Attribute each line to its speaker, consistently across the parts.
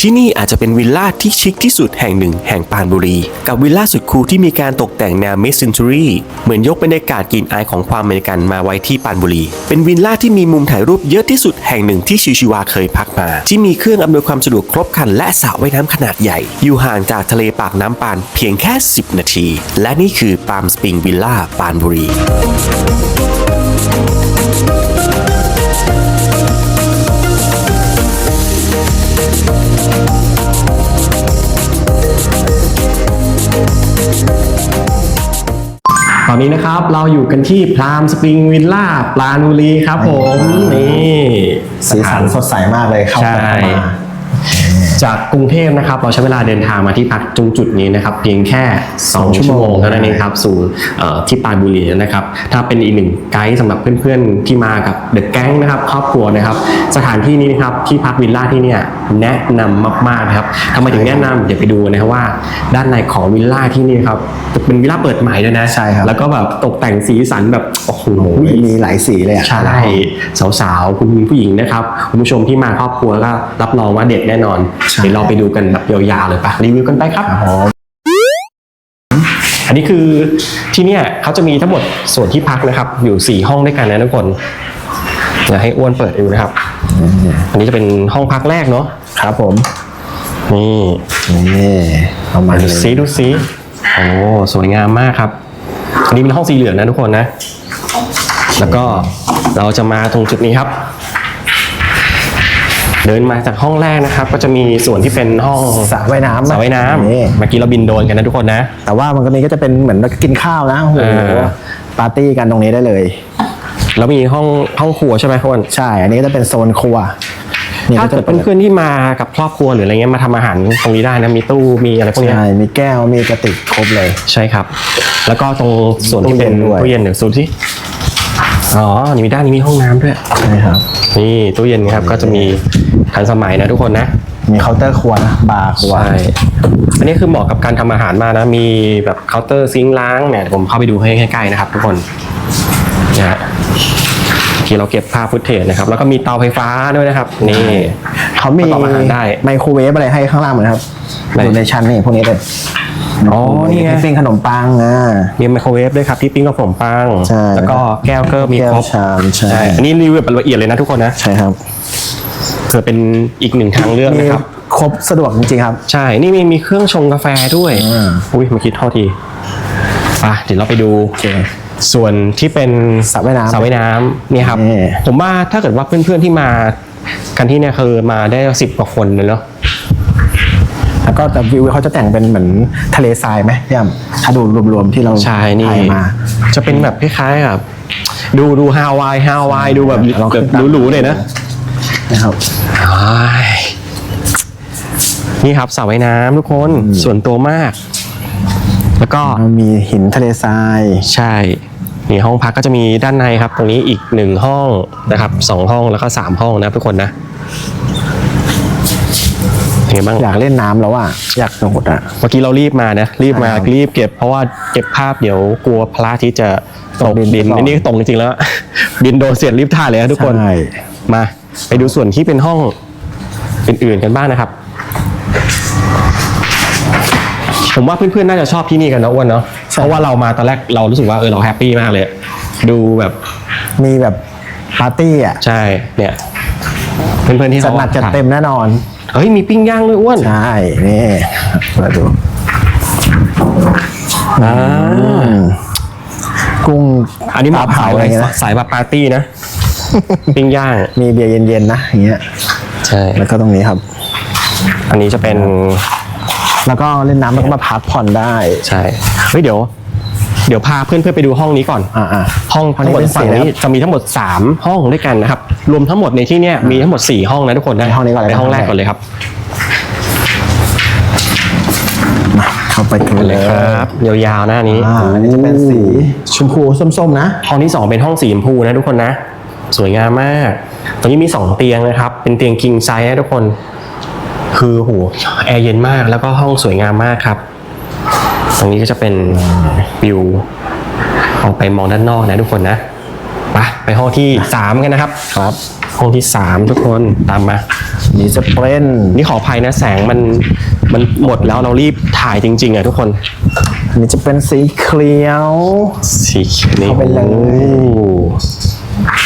Speaker 1: ที่นี่อาจจะเป็นวิลล่าที่ชิคที่สุดแห่งหนึ่งแห่งปานบุรี กับวิลล่าสุดคูลที่มีการตกแต่งแนว mid century เหมือนยกบรรยากาศกลิ่นอายของความอเมริกันมาไว้ที่ปานบุรี เป็นวิลล่าที่มีมุมถ่ายรูปเยอะที่สุดแห่งหนึ่งที่ชิวชิวาเคยพักมา ที่มีเครื่องอำนวยความสะดวกครบครันและสระว่ายน้ำขนาดใหญ่ อยู่ห่างจากทะเลปากน้ำปานเพียงแค่ 10 นาที และนี่คือปาล์มสปริงวิลล่าปานบุรี
Speaker 2: ตอนนี้นะครับเราอยู่กันที่พรามสปริงวิลล่าปราณบุรีครับผม นี่
Speaker 3: สีสันสดใสมากเลยเข้า
Speaker 2: ใช่
Speaker 3: กันเข้ามา
Speaker 2: จากกรุงเทพนะครับเราใช้เวลาเดินทางมาที่พักตรงจุดนี้นะครับเพียงแค่ 2 ชั่วโมงเท่านั้นเองครับสู่เอ่อที่ปรานบุรีนะครับถ้าเป็นอีกหนึ่งไกด์สำหรับเพื่อนๆที่มากับเดอะแก๊งนะครับครอบครัวนะครับสถานที่นี้นะครับที่พักวิลล่าที่เนี่ยแนะนำมากๆนะครับทำไมถึงแนะนำเดี๋ยวไปดูนะครับว่า ด้านในของวิลล่าที่นี่ครับเป็นวิลล่าเปิดใหม่ด้วยนะ
Speaker 3: ใช่ครับ
Speaker 2: แล้วก็แบบตกแต่งสีสันแบบโอ้โห
Speaker 3: มีหลายสีเลยอะ
Speaker 2: ใช่สาวๆคุณผู้หญิงนะครับคุณผู้ชมที่มาครอบครัวก็รับรองว่าเด็ดแน่นอน
Speaker 3: ใช่
Speaker 2: เดี๋ยวเราไปดูกันแบบยาวๆเลยปะรีวิวกันไปครับ
Speaker 3: ครับผม
Speaker 2: อันนี้คือที่เนี่ยเขาจะมีทั้งหมดส่วนที่พักนะครับ อยู่ 4 ห้องด้วยกันนะทุกคนเดี๋ยวให้อ้วนเปิดดูนะครับ อันนี้จะเป็นห้องพักแรกเนาะ
Speaker 3: ครับผม
Speaker 2: นี่
Speaker 3: นี่ประมาณ
Speaker 2: ดู
Speaker 3: นี้
Speaker 2: ซิดูซิโอ้สวยงามมากครับ อันนี้เป็นห้องสีเหลืองนะทุกคนนะ แล้วก็เราจะมาตรงจุดนี้ครับ เดินมาจากห้องแรกนะครับ ก็จะมีส่วนที่เป็นห้อง
Speaker 3: สระว่ายน้ำ
Speaker 2: สระว่ายน้
Speaker 3: นี่ำ
Speaker 2: เมื่อกี้เราบินโดรนกันนะทุกคนนะ
Speaker 3: แต่ว่ามันก็มีก็จะเป็นเหมือนกินข้าวนะโอ้โห
Speaker 2: เออ
Speaker 3: ปาร์ตี้กันตรงนี้ได้เลย
Speaker 2: แล้วมีห้องห้องครัวใช่ไหมทุกคน
Speaker 3: ใช่ อันนี้ก็จะเป็นโซนครัวนี่
Speaker 2: ถ้า
Speaker 3: ก็
Speaker 2: เกิ
Speaker 3: จะ
Speaker 2: ดเพื่อนๆที่มากับครอบครัวหรืออะไรเงี้ยมาทำอาหารตรงนี้ได้นะมีตู้มีอะไรพวกเนี้ย
Speaker 3: ใช่มีแก้วมีกระติกครบเลย
Speaker 2: ใช่ครับ แล้วก็ตรงส่วนที่เป็น
Speaker 3: ตู้เย็นด้วย
Speaker 2: ตู้เย็นเดี๋ยวซูมสิ อ๋อ นี่มีด้านนี้มีห้องน้ำด้วย
Speaker 3: ใช่ครับ
Speaker 2: นี่ตู้เย็นครับก็จะมีทันสมัยนะทุกคนนะ
Speaker 3: มีเคาน์เตอร์ครัวนะบาร์ครัว
Speaker 2: ใช่ อันนี้คือเหมาะกับการทำอาหารมากนะ มีแบบเคาน์เตอร์ซิงค์ล้างเนี่ยเดี๋ยวผมเข้าไปดูให้ใกล้ๆนะครับทุกคนนะฮะที่เราเก็บภาพฟุตเทจนะครับ แล้วก็มีเตาไฟฟ้าด้วยนะครับ นี่
Speaker 3: เขามี
Speaker 2: ประกอบอาหารได้
Speaker 3: ไมโครเวฟอะไรให้ข้างล่างเหมือนครับ
Speaker 2: ไหน
Speaker 3: อยู่ในชั้นนี่พวกนี้เลย
Speaker 2: อ๋อนี่ไง
Speaker 3: ที่ปิ้งขนมปังอะ
Speaker 2: มีไมโครเวฟด้วยครับที่ปิ้งกับผมปัง
Speaker 3: ใช่
Speaker 2: แล้วก็แก้วก็มี
Speaker 3: แก้ว
Speaker 2: ครบ
Speaker 3: ชามใช่
Speaker 2: อันนี้รีวิวแบบละเอียดเลยนะทุกคนนะ
Speaker 3: ใช่ครับ
Speaker 2: เผื่อเป็นอีกหนึ่งทางเลือก
Speaker 3: มี
Speaker 2: นะครับ
Speaker 3: ครบสะดวกจริงๆครับ
Speaker 2: ใช่ นี่มีมีเครื่องชงกาแฟด้วย
Speaker 3: อ่า
Speaker 2: อุ้ยเมื่อกี้โทษทีไปเดี๋ยวเราไปดู
Speaker 3: โอเค
Speaker 2: ส่วนที่เป็น
Speaker 3: สระว่ายน้ำ
Speaker 2: สระว่ายน้ำเนี่ยครับ
Speaker 3: นี่
Speaker 2: ผมว่าถ้าเกิดว่าเพื่อนๆที่มากันที่เนี่ยคือมาได้สิบกว่าคนเลยเนาะ
Speaker 3: แล้วก็แต่วิวเขาจะแต่งเป็นเหมือนทะเลทรายไหมพี่อ้ำถ้าดูรวมๆที่เรา
Speaker 2: ใช่นี่
Speaker 3: ถ่ายมา
Speaker 2: จะเป็นแบบคล้ายๆแบบดูดูฮาวายฮาวายดูแบบ
Speaker 3: ลอง
Speaker 2: แบ
Speaker 3: ขึ้
Speaker 2: บ
Speaker 3: นตาม
Speaker 2: หรูๆเลยนะ
Speaker 3: นะครับ
Speaker 2: อ้ายนี่ครับสระว่ายน้ำทุกคนส่วนตัวมาก แล้วก็
Speaker 3: มีหินทะเลทราย
Speaker 2: ใช่นี่ห้องพักก็จะมีด้านในครับ ตรงนี้อีกหนึ่งห้องนะครับสองห้องแล้วก็สามห้องนะทุกคนนะเป็น ไงบ้าง
Speaker 3: อยากเล่นน้ำแล้วอะอยากสนุกอะ
Speaker 2: เมื่อกี้เรารีบมานะรีบมา
Speaker 3: ใช่ครับ
Speaker 2: รีบเก็บเพราะว่าเก็บภาพเดี๋ยวกลัวพระอาทิตย์จะตก
Speaker 3: ตกดิน
Speaker 2: ดิน
Speaker 3: ก่อน
Speaker 2: อันนี้ตกจริงๆแล้ว บินโดนเสียดรีบถ่ายเลยนะทุกคน
Speaker 3: ใช่
Speaker 2: มาไปดูส่วนที่เป็นห้องอื่นๆกันบ้างนะครับ ผมว่าเพื่อนๆน่าจะชอบที่นี่กันนะอ้วนเนาะเพราะว่าเรามาตอนแรกเรารู้สึกว่าเออเราแฮปปี้มากเลย ดูแบบ
Speaker 3: มีแบบปาร์ตี้อะ
Speaker 2: ใช่เนี่ย เพื่อนๆที่
Speaker 3: จัด
Speaker 2: เขา
Speaker 3: หนักจัดเต็มแน่นอน
Speaker 2: เฮ้ยมีปิ้งย่างด้วยอ้วน
Speaker 3: ใช่นี่มาดู
Speaker 2: อ่า
Speaker 3: กุ้ง
Speaker 2: อันนี้เหมาะ
Speaker 3: ปลาเผา
Speaker 2: สาย
Speaker 3: อะไรเงี้ยนะ
Speaker 2: สายแบบปาร์ตี้นะ ปิ้งย่าง
Speaker 3: มีเบียร์เย็นๆนะอย่างเงี้ย
Speaker 2: ใช่
Speaker 3: แล้วก็ตรงนี้ครับ
Speaker 2: อันนี้จะเป็น
Speaker 3: แล้วก็เล่นน้ำแล้วก็มาพักผ่อนได้
Speaker 2: ใช่ เฮ้ยเดี๋ยว เดี๋ยวพาเพื่อนๆไปดูห้องนี้ก่อน
Speaker 3: อ่าอ่า
Speaker 2: ห้อง
Speaker 3: ห้อง
Speaker 2: ทั้
Speaker 3: นี้
Speaker 2: งหมด
Speaker 3: เป็น
Speaker 2: ฝั่ง
Speaker 3: สี่
Speaker 2: นี้
Speaker 3: นะครับ
Speaker 2: จะมีทั้งหมด 3 ห้องด้วยกันนะครับ รวมทั้งหมดในที่เนี้ยมีทั้งหมด 4 ห้องนะทุกคน
Speaker 3: ไปห้องนี้ก่อนเลย
Speaker 2: ไปห้องแรก
Speaker 3: ห้องแรก
Speaker 2: ก่อนเลยครับ
Speaker 3: เข้าไปกัน
Speaker 2: ไป
Speaker 3: เล
Speaker 2: เลยยครับยาวๆหน้านี้
Speaker 3: อ่าอันนี้จะเป็นสีชมพูส้มๆนะ
Speaker 2: ห้องที่ 2 เป็นห้องสีชมพูนะทุกคนนะ สวยงามมาก ตรงนี้มี 2 เตียงนะครับ เป็นเตียง king size นะทุกคน คือโหแอร์เย็นมากแล้วก็ห้องสวยงามมากครับ ตรงนี้ก็จะเป็นวิวออกไปมองด้านนอกนะทุกคนนะไปไปห้องที่3กันนะครับ
Speaker 3: ครับ
Speaker 2: ห้องที่3ทุกคนตามมา
Speaker 3: นี่จะเป็น
Speaker 2: นี่ขออภัยนะแสงมันมันหมดแล้วเรารีบถ่ายจริง ๆอะทุกคน
Speaker 3: อันนี้จะเป็นสีเขียว
Speaker 2: สีเขียวนี่
Speaker 3: เข้าไปเลย
Speaker 2: โอ้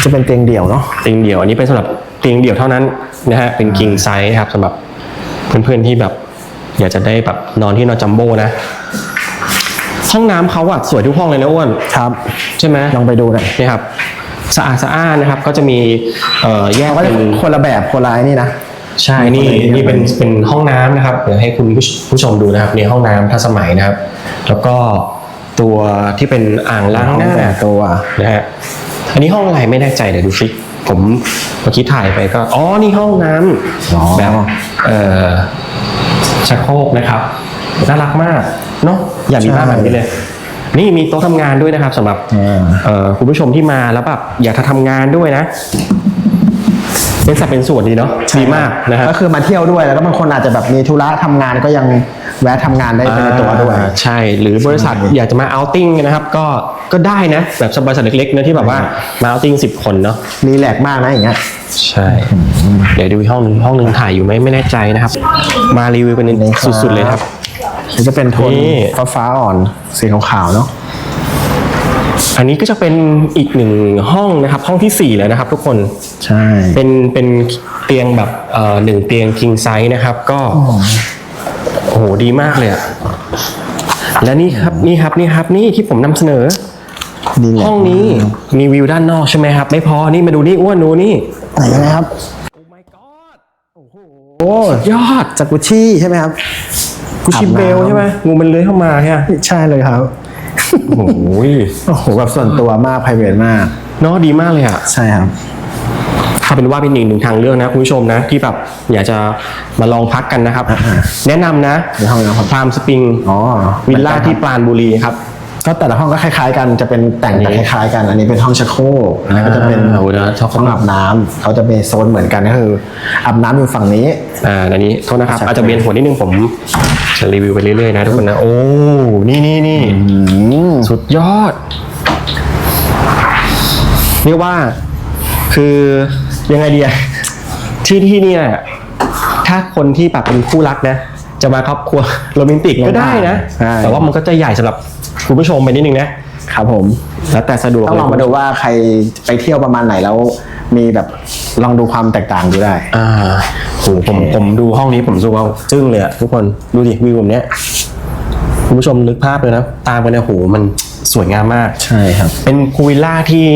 Speaker 3: จะเป็นเตียงเดี่ยวเนาะ
Speaker 2: เตียงเดี่ยวอันนี้เป็นสำหรับเตียงเดี่ยวเท่านั้นนะฮะเป็น king size ครับสำหรับเพื่อนๆที่แบบ อยากจะได้แบบนอนที่นอนจัมโบ้นะ ห้องน้ำเขาอะสวยทุกห้องเลยนะอ้วน
Speaker 3: ครับ
Speaker 2: ใช่ไหม
Speaker 3: ลองไปดูหน่อย
Speaker 2: นี่ครับสะอาดสะอ้านนะครับก็จะมีเอ่อแยก
Speaker 3: เขาก็
Speaker 2: เป็
Speaker 3: จะ
Speaker 2: น
Speaker 3: คนละแบบคนละไอ้นี่นะ
Speaker 2: ใช่ นี่นี่เป็นเป็นห้องน้ำนะครับ เดี๋ยวให้คุณผู้ผู้ชมดูนะครับนี่ห้องน้ำทันสมัยนะครับ แล้วก็ตัวที่เป็นอ่างล้างหน้า
Speaker 3: แต่ตัว
Speaker 2: นะฮะ อันนี้ห้องอะไรไม่แน่ใจเดี๋ยวดูซิผมเมื่อกี้ถ่ายไปก็ อ๋อ นี่ห้องน้ำ
Speaker 3: อ๋อ
Speaker 2: แบบเอ่อชักโครกนะครับ น่ารักมากเนาะอยากมีบ้านแบบนี้เลย นี่มีโต๊ะทำงานด้วยนะครับสำหรับ
Speaker 3: อ่า
Speaker 2: เอ่อคุณผู้ชมที่มาแล้วแบบอยากจะทำงานด้วยนะเป็นสัดเป็นส่วนดีเนาะดีมากนะฮะ
Speaker 3: ก็คือมาเที่ยวด้วยแล้วก็บางคนอาจจะแบบมีธุระทำงานก็ยัง แวะทำงานได้เป็นในตัวด้วย
Speaker 2: อ่าใช่หรือบริษัทอยากจะมาเอาติ้งนะครับ ก็ก็ได้นะ แบบบริษัทเล็กๆนะที่แบบว่ามาเอาติ้งสิบคนเนาะ
Speaker 3: รีแลกซ์มากนะอย่างเงี้ย
Speaker 2: ใช่ เดี๋ยวดูอีกห้องหนึงห้องหนึงถ่ายอยู่ไหมไม่แน่ใจนะครับ มารีวิวเป็น
Speaker 3: นี่ครับ
Speaker 2: สุดๆเลยครับ
Speaker 3: นี่จะเป็นโทน
Speaker 2: นี่
Speaker 3: ฟ้าฟ้าๆอ่อนสีขาวๆเนาะ
Speaker 2: อันนี้ก็จะเป็นอีกหนึ่งห้องนะครับ ห้องที่สี่แล้วนะครับ ทุกคน
Speaker 3: ใช่
Speaker 2: เป็นเป็นเตียงแบบเอ่อหนึ่งเตียง king size นะครับ ก็โอ้โหดีมากเลยอะและนี่ครับนี่ครับนี่ครับนี่ที่ผมนำเสนอ
Speaker 3: ดีแลกซ์
Speaker 2: ห้องนี้มีวิวด้านนอกใช่ไหมครับ ไม่พอนี่มาดูนี่อ้วนดูนี่
Speaker 3: ไหนยังไงครับ โอ้
Speaker 2: ยอด
Speaker 3: จากกุชชี่ใช่ไหมครับ
Speaker 2: กุชิเบลใช่ไหมงูมันเลื้อยเข้ามาใช่ไหม
Speaker 3: ใช่เลยครับ
Speaker 2: โอ้โห
Speaker 3: โอ้โหแบบส่วนตัวมาก p r i v a t มาก
Speaker 2: เนาะดีมากเลยอะ
Speaker 3: ใช่ครับ
Speaker 2: ถ้าเป็นว่าเป็นอีกหนึ่งทางเลือกนะคุณผู้ชมนะที่แบบอยากจะมาลองพักกันนะครับ แนะนำนะ
Speaker 3: ในห้องน้ำครับ
Speaker 2: พามสปริง
Speaker 3: อ๋อ
Speaker 2: วิลล่าที่ปราณบุรีครับ
Speaker 3: ก็แต่ละห้องก็คล้าย ๆ กันจะเป็นแต่งแต่คล้ายๆกัน อันนี้เป็นห้องชักโครกอันนี้ก็จะเป็น
Speaker 2: อ่าโอ้โหเดี๋ยวชอบ
Speaker 3: ห้องอาบน้ำเขาจะมีโซนเหมือนกันก็คืออาบน้ำอยู่ฝั่งนี้
Speaker 2: อ่าอันนี้โทษนะครับ
Speaker 3: ใช่
Speaker 2: อาจจะเบียนหัวนิดนึงผมจะรีวิวไปเรื่อยๆนะทุกคนนะโอ้นี่นี่นี่
Speaker 3: อืม
Speaker 2: สุดยอด เรียกว่าคือ ยังไงดีอะที่ที่เนี่ย ถ้าคนที่แบบเป็นคู่รักนะ จะมาครอบครัวโรแมนติกก็ได้นะ
Speaker 3: ใช่
Speaker 2: แต่ว่ามันก็จะใหญ่สำหรับคุณผู้ชมไปนิดนึงนะ
Speaker 3: ครับผม
Speaker 2: แล้วแต่สะดวก
Speaker 3: ต้องลองมา
Speaker 2: เย
Speaker 3: ดูว่าใครไปเที่ยวประมาณไหนแล้ว มีแบบลองดูความแตกต่างดูได้
Speaker 2: อ่าโหผมผมดูห้องนี้ผมรู้สึกว่าจึ้งเลยอะทุกคนดูดิวิวแบบเนี้ยคุณผู้ชมนึกภาพเลยนะ ตามกันเนี่ยโหมันสวยงามมาก
Speaker 3: ใช่ครับ
Speaker 2: เป็นพูลวิลล่าที่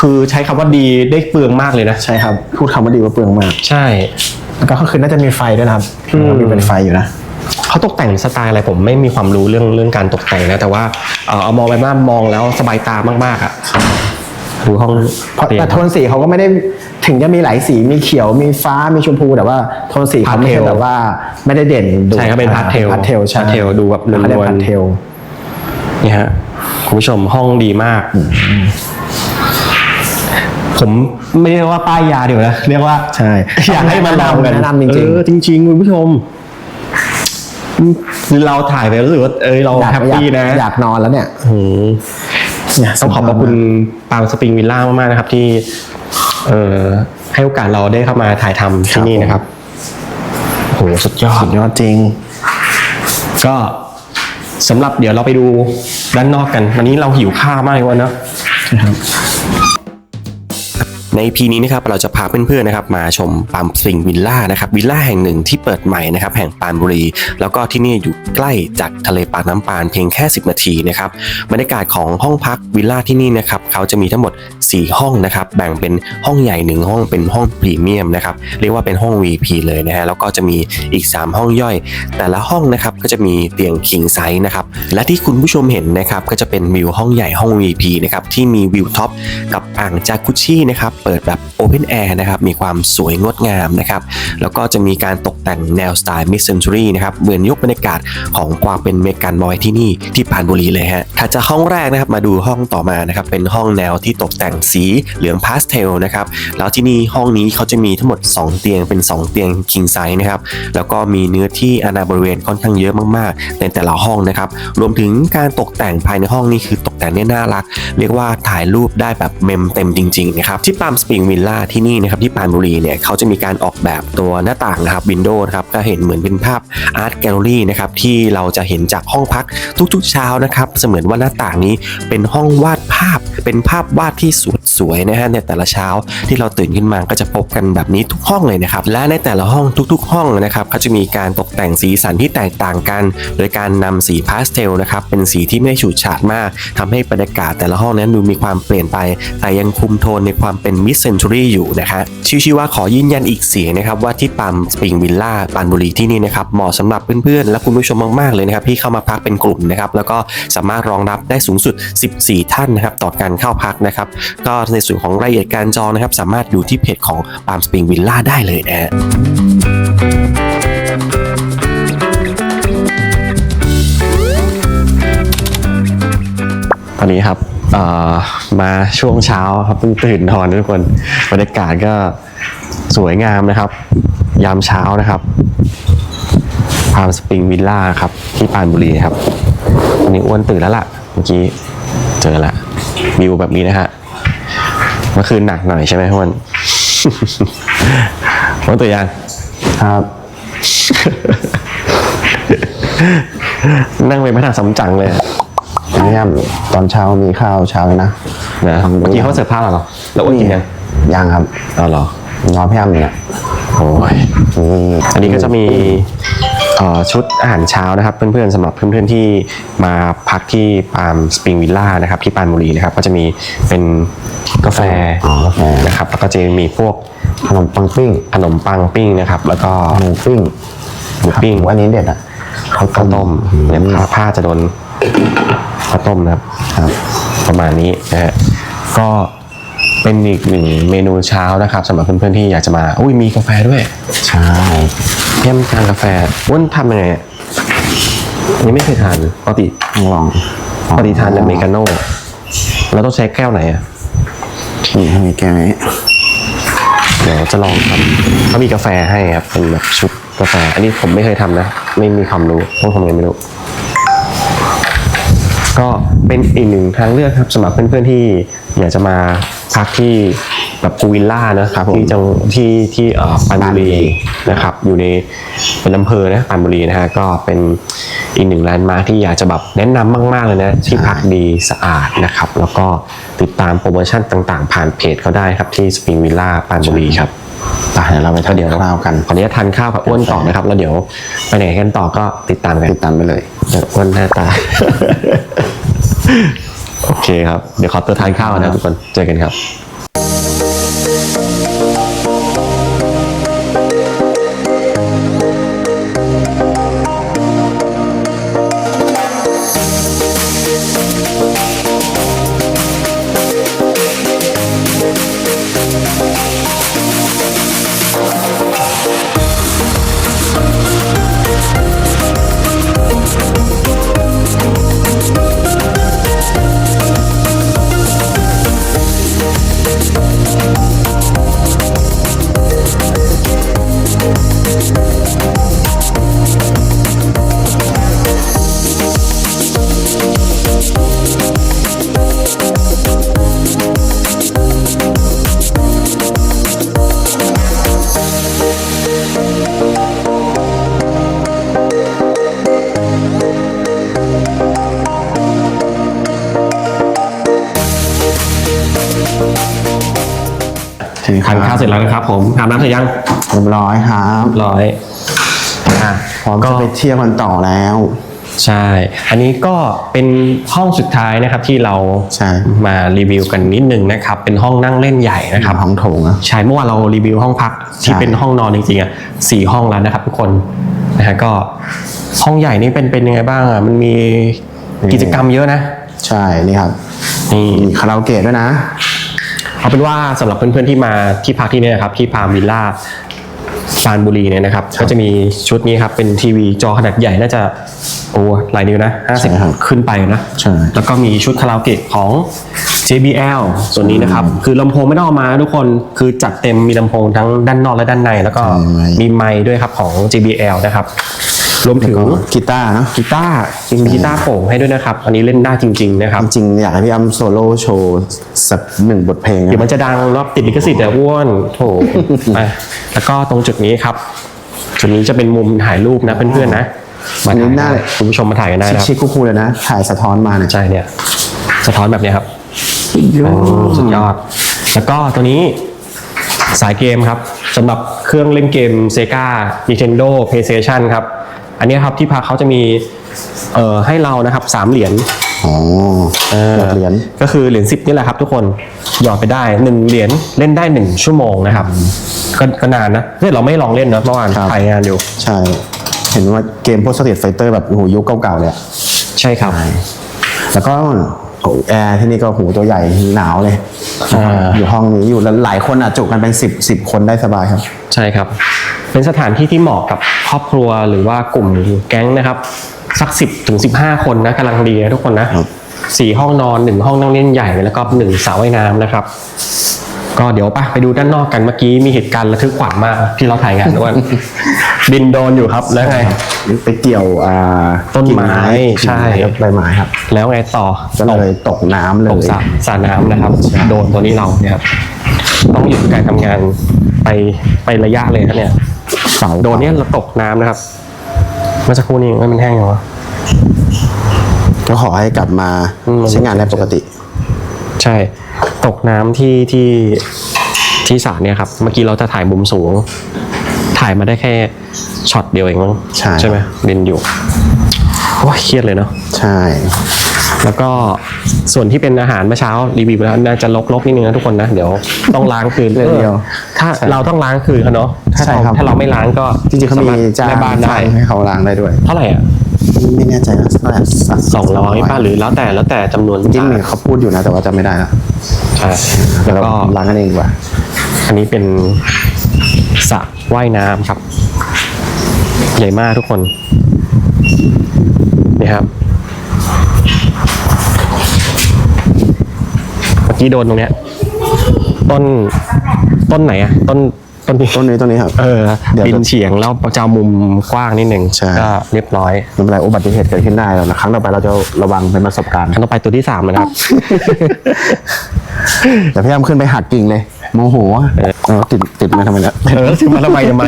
Speaker 2: คือใช้คำว่าดีได้เปลืองมากเลยนะ
Speaker 3: ใช่ครับ พูดคำว่าดีว่าเปลืองมาก
Speaker 2: ใช่
Speaker 3: แล้วก็คือน่าจะมีไฟด้วยนะครับมีเป็นไฟอยู่นะ
Speaker 2: เขาตกแต่งสไตล์อะไรผมไม่มีความรู้เรื่องเรื่องการตกแต่งนะแต่ว่าเอ่อเอามองไปบ้านมองแล้วสบายตามากๆอะดูห้อง
Speaker 3: เพราะ
Speaker 2: เตียง
Speaker 3: แต่โทนสีเขาก็ไม่ได้ถึงจะมีหลายสีมีเขียวมีฟ้ามีชมพูแต่ว่าโทนสีเขาไม่ใช่
Speaker 2: พาสเทล
Speaker 3: แบบว่าไม่ได้เด่นดู
Speaker 2: ใช่ครับเป็นพาสเทล
Speaker 3: พาสเทลใช่
Speaker 2: พาสเทลดูแบบนวลๆ
Speaker 3: เขาเรียกพาสเทล
Speaker 2: นี่ฮะคุณผู้ชมห้องดีมาก ผมไม่เรียกว่าป้ายยาเดี๋ยวนะเรียกว่า
Speaker 3: ใช่
Speaker 2: อยากให้มาลองกัน
Speaker 3: แนะนำจริง
Speaker 2: เออจริงๆคุณผู้ชมเราถ่ายไปรู้สึกว่าเอยเรา
Speaker 3: ๆอยาก
Speaker 2: แฮปปี้นะ
Speaker 3: อยากอยากนอนแล้วเนี่ย
Speaker 2: อืม
Speaker 3: เนี่ย
Speaker 2: ต้องขอบพระคุณปางสปริงวิลล่ามากๆนะครับ ที่ เอ่อให้โอกาสเราได้เข้ามาถ่ายทำที่นี่นะครับโหสุดยอด
Speaker 3: สุดยอดจริง
Speaker 2: ก็สำหรับเดี๋ยวเราไปดูด้านนอกกันวันนี้เราหิวข้าวมากเลยวันเนอะ
Speaker 1: ใน EP นี้นะครับเราจะพาเพื่อนๆนะครับมาชมปามสปริงวิลล่านะครับวิลล่าแห่งหนึ่งที่เปิดใหม่นะครับแห่งปานบุรี แล้วก็ที่นี่อยู่ใกล้จากทะเลปากน้ำปานเพียงแค่ 10 นาทีนะครับบรรยากาศของห้องพักวิลล่าที่นี่นะครับเขาจะมีทั้งหมด 4 ห้องนะครับแบ่งเป็นห้องใหญ่ 1 ห้องเป็นห้องพรีเมียมนะครับเรียกว่าเป็นห้อง VP เลยนะฮะแล้วก็จะมีอีก 3 ห้องย่อย แต่ละห้องนะครับก็จะมีเตียง king size นะครับและที่คุณผู้ชมเห็นนะครับก็จะเป็นวิวห้องใหญ่ห้อง VP นะครับที่มีวิวท็อปกับอ่างจากุชชี่นะครับเปิดแบบ Open Air นะครับมีความสวยงดงามนะครับแล้วก็จะมีการตกแต่งแนวสไตล์ Mid Century นะครับเหมือนยกบรรยากาศของความเป็นเมกันมาไว้ที่นี่ที่ปานบุรีเลยฮะถัดจากห้องแรกนะครับมาดูห้องต่อมานะครับเป็นห้องแนวที่ตกแต่งสีเหลืองพาสเทลนะครับแล้วที่นี่ห้องนี้เขาจะมีทั้งหมด 2 เตียงเป็น 2 เตียง king size นะครับแล้วก็มีเนื้อที่อาณาบริเวณค่อนข้างเยอะมากๆ ในแต่ละห้องนะครับรวมถึงการตกแต่งภายในห้องนี้คือตกแต่งได้น่ารัก เรียกว่าถ่ายรูปได้แบบเมมเต็มจริงๆนะครับที่ปามสปริงวิลล่าที่นี่นะครับที่ปานบุรีเนี่ยเขาจะมีการออกแบบตัวหน้าต่างนะครับวินโดว์นะครับก็เห็นเหมือนเป็นภาพอาร์ตแกลเลอรี่นะครับที่เราจะเห็นจากห้องพักทุกๆเช้านะครับเสมือนว่าหน้าต่างนี้เป็นห้องวาดภาพ เป็นภาพวาดที่สวยสวยๆนะฮะในแต่ละเช้าที่เราตื่นขึ้นมาก็จะพบกันแบบนี้ทุกห้องเลยนะครับและในแต่ละห้องทุก ๆ ห้องนะครับเขาจะมีการตกแต่งสีสันที่แตกต่างกัน โดยการนำสีพาสเทลนะครับเป็นสีที่ไม่ได้ฉูดฉาดมากทำให้บรรยากาศแต่ละห้องนั้นดูมีความเปลี่ยนไป แต่ยังคุมโทนในความเป็นมิดเซน t ูรี่อยู่นะฮะชิวๆว่าขอยืนยันอีกเสียงนะครับว่าที่ปั๊มสปริงวิลล่าปานบุรีที่นี่นะครับเหมาะสำหรับเพื่อนๆและคุณผู้ชมมากๆเลยนะครับที่เข้ามาพักเป็นกลุ่มนะครับแล้วก็สามารถรองรับได้สูงสุด 14 ท่านนะครับต่อการเข้าพักนะครับก็ในส่วนของรายละเอียดการจองนะครับสามารถดูที่เพจของปัมสปริงวิลล่าได้เลยนะฮะ
Speaker 2: ตอนนี้ครับ มาช่วงเช้าครับเพิ่งตื่นนอนทุกคนบรรยากาศก็สวยงามนะครับ ยามเช้านะครับพามสปริงวิลล่าครับที่ปรานบุรีครับวันนี้อ้วนตื่นแล้วล่ะ เมื่อกี้เจอละวิวแบบนี้นะฮะเมื่อคืนหนักหน่อยใช่ไหมอ้วนอ้วนตื่นยัง
Speaker 3: ครับ
Speaker 2: นั่งไปไม่ทันสำจังเลย อะ
Speaker 3: นี่ยตอนเช้ามีข้าวเช้าเลยนะ
Speaker 2: นะเมื่อกี้เขาเสิร์ฟผ้าเหรอแล้วอ้วนกินยัง
Speaker 3: ยังครับ
Speaker 2: เอาเหรอ
Speaker 3: รอพี่อ้ำเนี่ย
Speaker 2: โอ้ย
Speaker 3: นี่
Speaker 2: อันนี้ก็จะมีเอ่อชุดอาหารเช้านะครับ เพื่อนๆสำหรับเพื่อนๆที่มาพักที่ปาล์มสปริงวิลล่านะครับที่ปรานบุรีนะครับก็จะมีเป็นกาแฟ
Speaker 3: อ๋อกาแฟ
Speaker 2: นะครับแล้วก็จะมีพวก
Speaker 3: ขนมปังปิ้ง
Speaker 2: ขนมปังปิ้งนะครับแล้วก็
Speaker 3: หมูปิ้ง
Speaker 2: หมูปิ้ง
Speaker 3: วันนี้เด็ดอะข้าว
Speaker 2: ข้าว
Speaker 3: ต้
Speaker 2: ต้
Speaker 3: ม
Speaker 2: มเนี่ยผ้าผ้าจะโดน ข้าวต้มนะครับ
Speaker 3: ครับ
Speaker 2: ประมาณนี้นะฮะก็เป็นอีกหนึ่งเมนูเช้านะครับสำหรับเพื่อนๆที่อยากจะมาอุ้ยมีกาแฟด้วย
Speaker 3: ใช่
Speaker 2: เยี่ยมทานกาแฟอ้วนทำยังไงอะอันนี้ไม่เคยทานปกติ
Speaker 3: ต้องลอง
Speaker 2: ปกติทานอเมริกาโน่เราต้องใช้แก้วไหนอะ
Speaker 3: นี่ให้มีแก้วนี้
Speaker 2: เดี๋ยวจะลองทำเขามีกาแฟให้ครับเป็นแบบชุดกาแฟ อันนี้ผมไม่เคยทำนะ ไม่มีความรู้ต้องทำยังไงไม่รู้ ก็เป็นอีกหนึ่งทางเลือกครับสำหรับเพื่อนๆที่อยากจะมาพักที่แบบพูวิลล่านะครับที่จังที่ที่เอ่อปรานบุรีนะครับ อยู่ในเป็นอำเภอนะปรานบุรีนะฮะก็เป็นอีกหนึ่งแลนด์มาร์คที่อยากจะแบบแนะนำมาก ๆเลยนะที่พักดีสะอาดนะครับ แล้วก็ติดตามโปรโมชั่นต่างๆ ผ่านเพจเขาได้ครับที่สปริงวิลล่าปรานบุรีครับ
Speaker 3: ไปเดี๋ยวเราไปทาน
Speaker 2: เดี๋ยว
Speaker 3: ข้าวกัน
Speaker 2: ขออนุญาตทานข้าวกับอ้วนต่อนะครับแล้วเดี๋ยวไปไหนกันต่อก็ติดตามกัน
Speaker 3: ติดตามไปเลย
Speaker 2: เดี๋ยวอ้วนหน้าตา โอเคครับ เดี๋ยวขอตัวทานข้าวนะครับทุกคนเจอกันครับานข้าวเสร็จแล้วนะครับ ผมอาบน้ำเสร็จยัง
Speaker 3: เรียบร้อยครับ
Speaker 2: ร้อยอะ
Speaker 3: พร้อมจะไปเที่ยวกันต่อแล้ว
Speaker 2: ใช่ อันนี้ก็เป็นห้องสุดท้ายนะครับที่เรา
Speaker 3: ใช่
Speaker 2: มารีวิวกันนิดนึงนะครับ เป็นห้องนั่งเล่นใหญ่นะครับ
Speaker 3: ห้องโถงอะ
Speaker 2: ใช่เมื่อวานเรารีวิวห้องพักที่
Speaker 3: ใช่
Speaker 2: เป็นห้องนอนจริงๆอะสี่ห้องแล้วนะครับ ทุกคนนะฮะก็ห้องใหญ่นี่เป็นเป็นยังไงบ้างอะมันมีกิจกรรมเยอะนะ
Speaker 3: ใช่ นี่ครับ
Speaker 2: นี่
Speaker 3: มีคาราโอเกะด้วยนะ
Speaker 4: เอาเป็นว่าสำหรับเพื่อนๆที่มาที่พักที่เนี่ยนะครับที่พามวิลล่าปรานบุรีเนี่ยนะครับก็จะมีชุดนี้ครับเป็นทีวีจอขนาดใหญ่น่าจะโอ้หลายนิ้วนะ
Speaker 5: ใช่ครับ
Speaker 4: 50ขึ้นไปนะ
Speaker 5: ใช่
Speaker 4: แล้วก็มีชุดคาราโอเกะของ JBL ส่วนนี้นะครับ คือลำโพงไม่ต้องเอามาทุกคนคือจัดเต็มมีลำโพงทั้งด้านนอกและด้านใน แล้วก็
Speaker 5: ใช่
Speaker 4: มีไมค์ด้วยครับของ JBL นะครับ รวมถึง
Speaker 5: ก็กีตาร์เนอะ
Speaker 4: กีตาร์จริงมีกีตาร์โปร่งให้ด้วยนะครับ อันนี้เล่นได้จริง ๆ นะครับ
Speaker 5: จริงๆอยากให้พี่อ้ำโซโล่โชว์สักหนึ่งบทเพลง
Speaker 4: เดี๋ยว
Speaker 5: นะ
Speaker 4: มันจะดังรอบติดลิขสิทธิ์แต่อ้วนโถอะแล้วก็ตรงจุดนี้ครับ จุดนี้จะเป็นมุมถ่ายรูปนะเพื่อนๆนะมาถ่ายได้คุณผู้ชมมาถ่ายกันได้นะครับ
Speaker 5: ชิคๆคูลๆเลยนะ ถ่ายสะท้อนมาเนี่ย
Speaker 4: ใช่เนี่ย สะท้อนแบบเนี้ยครับ
Speaker 5: โย
Speaker 4: โอ้สุดยอด แล้วก็ตัวนี้สายเกมครับสำหรับเครื่องเล่นเกม Sega Nintendo PlayStation ครับ อันนี้ครับที่พักเขาจะมีเอ่อให้เรานะครับสามเหรียญ
Speaker 5: อ๋อ
Speaker 4: เออ
Speaker 5: หยอดเหรียญ
Speaker 4: ก็คือเหรียญสิบนี่แหละครับ ทุกคนหยอดไปได้หนึ่งเหรียญเล่นได้หนึ่งชั่วโมงนะครับก็ก็นานนะเฮ้ยเราไม่ลองเล่นนะเมื่อวาน
Speaker 5: ครับ
Speaker 4: ถ่ายงานอยู่
Speaker 5: ใช่ เห็นว่าเกมพวกสเตทไฟเตอร์แบบโอ้โหยุคเก่าๆเลยอะ
Speaker 4: ใช่ครับ
Speaker 5: แล้วก็โอ้แอร์ที่นี่ก็หูตัวใหญ่หนาวเลย
Speaker 4: อ่า
Speaker 5: อยู่ห้องนี้อยู่แล้วหลายคนอะจุกันเป็นสิบสิบคนได้สบายครับ
Speaker 4: ใช่ครับ เป็นสถานที่ที่เหมาะกับครอบครัวหรือว่ากลุ่มแก๊งนะครับ สักสิบถึงสิบห้าคนนะกำลังดีนะทุกคนนะครับ สี่ห้องนอนหนึ่งห้องนั่งเล่นใหญ่แล้วก็หนึ่งสระว่ายน้ำนะครับ ก็เดี๋ยวไปไปดูด้านนอกกันเมื่อกี้มีเหตุการณ์ระทึกขวัญมากที่เราถ่ายงานด้วย บินโดรนอยู่ครับแล้วไง
Speaker 5: ไปเกี่ยวอ่า
Speaker 4: ต้นไม้
Speaker 5: กิ่ง
Speaker 4: ใช่
Speaker 5: ครับใบไม้ครับ
Speaker 4: แล้วไงต่อ
Speaker 5: ก็เลยตกน้ำเล
Speaker 4: ตก
Speaker 5: ย
Speaker 4: สระสระน้ำนะครับ โดนตัวนี้เราเนี่ยครับ ต้องหยุดการทำงานไปไประยะเลยครับเนี่ย
Speaker 5: เสา
Speaker 4: โดนเนี่ยเราตกน้ำนะครับ เมื่อสักครู่นี้มันแห้งยังวะ
Speaker 5: ก็ขอให้กลับมา
Speaker 4: อืม
Speaker 5: ใช้งานได้ปกติ
Speaker 4: ใช่ ตกน้ำที่ที่ที่สระเนี่ยครับ เมื่อกี้เราจะถ่ายมุมสูง ถ่ายมาได้แค่ช็อตเดียวเองมั้ง
Speaker 5: ใช่
Speaker 4: ใช่ไหมบินอยู่โอ้ยเครียดเลยเนาะ
Speaker 5: ใช่
Speaker 4: แล้วก็ส่วนที่เป็นอาหารเมื่อเช้ารีวิวไปแล้วน่าจะลกๆนิดนึงนะทุกคนนะเดี๋ยวต้องล้างคืน
Speaker 5: เรื่องเดียว
Speaker 4: ถ้าเราต้องล้างคืนเขาเนาะถ้า
Speaker 5: ใช่
Speaker 4: เรา
Speaker 5: ครับ
Speaker 4: ถ้าเราไม่ล้างก็
Speaker 5: จริงๆเขามีจ้าง
Speaker 4: แม่บ้านได้
Speaker 5: ให้เขาล้างได้ด้วย
Speaker 4: เท่าไหร่อะ
Speaker 5: ไม่แน่ใจนะเท่าไหร่สัก
Speaker 4: สองร้อยป้าหรือแล้วแต่แล้วแต่จำนวน
Speaker 5: จริงๆเขาพูดอยู่นะ แต่ว่าจำไม่ได้แล้ว
Speaker 4: ใช่
Speaker 5: เดี๋ยว
Speaker 4: แล้ว
Speaker 5: เรา
Speaker 4: ก็
Speaker 5: ล้างกันเองดีกว่า
Speaker 4: อันนี้เป็นสระว่ายน้ำครับ ใหญ่มากทุกคนนี่ครับ เมื่อ กี้โดนตรงเนี้ย ต้นต้นไหนอะต้นต้นที่
Speaker 5: ต้นนี้ต้นนี้ครับ
Speaker 4: เออ
Speaker 5: เดี๋ยว
Speaker 4: บินเฉียงแล้วจะเอามุมกว้างนิดหนึ่ง
Speaker 5: ใช่
Speaker 4: ก็เรียบร้อย
Speaker 5: ไม่เป็นไรอุบัติเหตุเกิดขึ้นได้แล้วนะครั้งต่อไปเราจะระวังเป็นประสบการณ์
Speaker 4: ครั้งต่อไปตัวที่สามนะครับ
Speaker 5: แต่พยายามขึ้นไปหักกิ่งเลย โมโหอะเออติดติดมาทำไมเนี่ย
Speaker 4: เออซื้อมาทำไมทำไม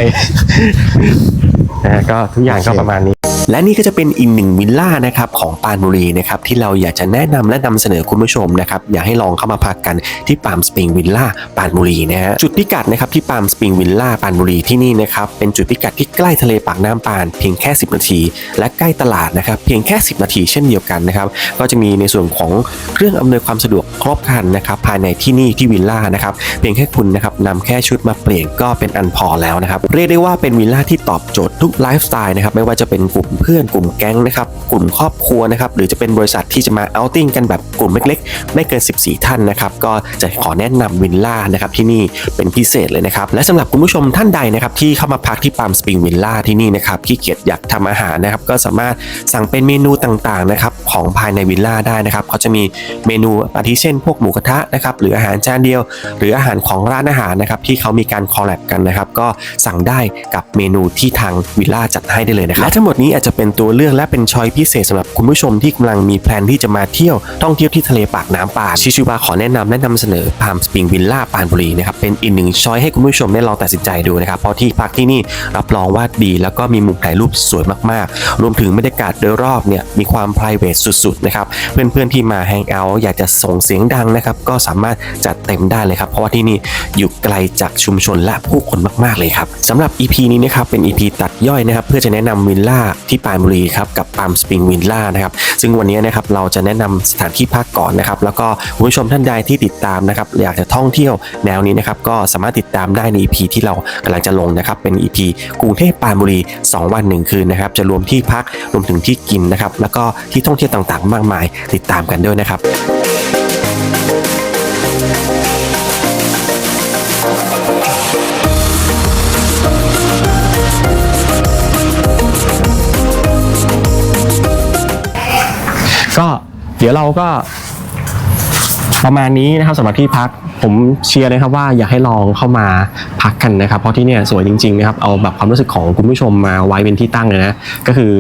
Speaker 4: นะฮะก็ทุกอย่างก็ประมาณนี้
Speaker 2: และนี่ก็จะเป็นอีกหนึ่งวิลล่านะครับของปานบุรีนะครับที่เราอยากจะแนะนำและนำเสนอคุณผู้ชมนะครับอยากให้ลองเข้ามาพักกันที่ปามสปริงวิลล่าปานบุรีนะฮะจุดพิกัดนะครับที่ปามสปริงวิลล่าปานบุรีที่นี่นะครับเป็นจุดพิกัดที่ใกล้ทะเลปากน้ำปานเพียงแค่ 10 นาที และใกล้ตลาดนะครับเพียงแค่ 10 นาทีเช่นเดียวกันนะครับก็จะมีในส่วนของเครื่องอำนวยความสะดวกครบครันนะครับภายในที่นี่ที่วิลล่านะครับเพียงแค่คุณนะครับนำแค่ชุดมาเปลี่ยนก็เป็นอันพอแล้วนะครับเรียกได้ว่าเป็นวิลล่าที่ตอบโจทย์ทุกไลฟ์สไตล์นะครับไม่ว่าจะเป็นกลุ่มเพื่อนกลุ่มแก๊งนะครับกลุ่มครอบครัวนะครับหรือจะเป็นบริษัทที่จะมาเอาติ้งกันแบบกลุ่มเล็กๆ ไม่เกิน 14 ท่านนะครับก็จะขอแนะนำวิลล่านะครับที่นี่เป็นพิเศษเลยนะครับและสำหรับคุณผู้ชมท่านใดนะครับที่เข้ามาพักที่ปามสปริงวิลล่าที่นี่นะครับขี้เกียจอยากทำอาหารนะครับก็สามารถสั่งเป็นเมนูต่างๆนะครับของภายในวิลล่าได้นะครับเขาจะมีเมนูอาทิเช่น พวกหมูกระทะนะครับหรืออาหารจานเดียว หรืออาหารของร้านอาหารนะครับที่เขามีการคอลแลบกันนะครับก็สั่งได้กับเมนูที่ทางวิลล่าจัดให้ได้เลยนะครับและทั้งหมดนี้อาจะเป็นตัวเลือกและเป็นชอยพิเศษสำหรับคุณผู้ชมที่กำลังมีแพลนที่จะมาเที่ยวท่องเที่ยวที่ทะเลปากน้ำป่าชิชิวาขอแนะนำและนำเสนอพามสปริงวิลล่าปานบุรีนะครับเป็นอีกหนึ่งชอยให้คุณผู้ชมได้ลองตัดสินใจดูนะครับเพราะที่พักที่นี่รับรองว่าดีแล้วก็มีมุมถ่ายรูปสวยมากๆ รวมถึงบรรยากาศโดยรอบเนี่ยมีความ p r i v a t สุดๆนะครับเพื่อนๆที่มาแฮงเอาท์อยากจะส่งเสียงดังนะครับก็สามารถจัดเต็มได้เลยครับเพราะว่าที่นี่อยู่ไกลจากชุมชนและผู้คนมากๆเลยครับสำหรับ EP นี้นะครับเป็น EP ตัดย่อยนะครับเพื่อจะแนะนำวิลล่าที่ปานบุรีครับกับปามสปริงวิลล่านะครับซึ่งวันนี้นะครับเราจะแนะนำสถานที่พักก่อนนะครับแล้วก็คุณผู้ชมท่านใดที่ติดตามนะครับอยากจะท่องเที่ยวแนวนี้นะครับก็สามารถติดตามได้ใน EP ที่เรากำลังจะลงนะครับเป็น EP กรุงเทพปานบุรี 2 วัน 1 คืนนะครับจะรวมที่พักรวมถึงที่กินนะครับแล้วก็ที่ท่องเที่ยวต่างๆ มากมาย ติดตามกันด้วยนะครับ เดี๋ยวเราก็ประมาณนี้นะครับสำหรับที่พักผมเชียร์นะครับว่าอยากให้ลองเข้ามาพักกันนะครับ เพราะที่เนี่ยสวยจริงๆนะครับเอาแบบความรู้สึกของคุณผู้ชมมาไว้เป็นที่ตั้งเลยนะก็คือ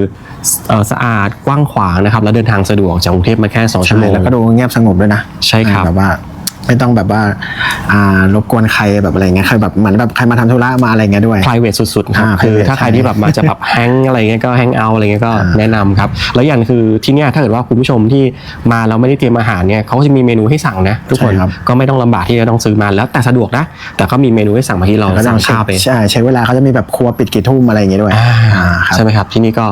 Speaker 2: เอ่อสะอาดกว้างขวางนะครับ แล้วเดินทางสะดวกจากกรุงเทพมาแค่ 2 ชั่วโมง
Speaker 3: แล้วก็ดูเงียบสงบด้วยนะ
Speaker 2: ใช่ครับ
Speaker 3: แบบว่า ไม่ต้องแบบว่าอ่ารบกวนใครแบบอะไรเงี้ยใครแบบเหมือนแบบใครมาทำธุระมาอะไรเงี้ยด้วย
Speaker 2: private สุดๆครับ
Speaker 3: อ่า
Speaker 2: คือ
Speaker 3: private
Speaker 2: ถ้าใครที่แบบมาจะแบบแฮงอะไรเงี้ยก็แฮงเอาอะไรเงี้ยก็
Speaker 3: อ่า
Speaker 2: แนะนำครับ แล้วอย่างคือที่เนี่ยถ้าเกิดว่าคุณผู้ชมที่มาแล้วไม่ได้เตรียมอาหารเนี่ยเขาก็จะมีเมนูให้สั่งนะทุกคน
Speaker 3: ใช่ครับ
Speaker 2: ก็ไม่ต้องลำบากที่จะต้องซื้อมาแล้วแต่สะดวกนะแต่ก็มีเมนูให้สั่งมาที่เรา
Speaker 3: ก็ต้
Speaker 2: สั่
Speaker 3: องง
Speaker 2: ข้าวไป
Speaker 3: ใช่ใช้เวลาเขาจะมีแบบครัวปิดกี่ทุ่มอะไรอย่างเงี้ยด้วย
Speaker 2: อ่า
Speaker 3: อ่าครับ
Speaker 2: ใช่ไหมครับที่นี่ก็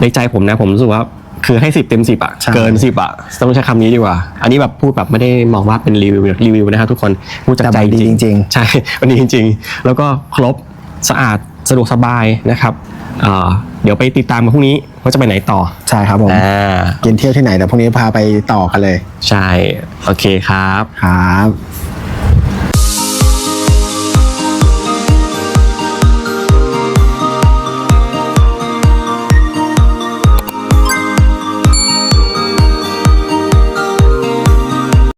Speaker 2: ในใจผมนะผมรู้สึกว่า คือให้สิบเต็มสิบอะ
Speaker 3: ใช่
Speaker 2: เกินสิบอะต้องใช้คำนี้ดีกว่า อันนี้แบบพูดแบบไม่ได้มองว่าเป็นรีวิวรีวิวนะครับทุกคนพูดจากใจ
Speaker 3: แต่มันดีจริง ๆ
Speaker 2: ใช่วันนี้จริง ๆ แล้วก็ครบสะอาดสะดวกสบายนะครับเอ่อเดี๋ยวไปติดตามกันพรุ่งนี้ว่าจะไปไหนต่อ
Speaker 3: ใช่ครับผม
Speaker 2: อ่า
Speaker 3: กินเที่ยวที่ไหนเดี๋ยวพรุ่งนี้พาไปต่อกันเลย
Speaker 2: ใช่ โอเคครับ
Speaker 3: ครับ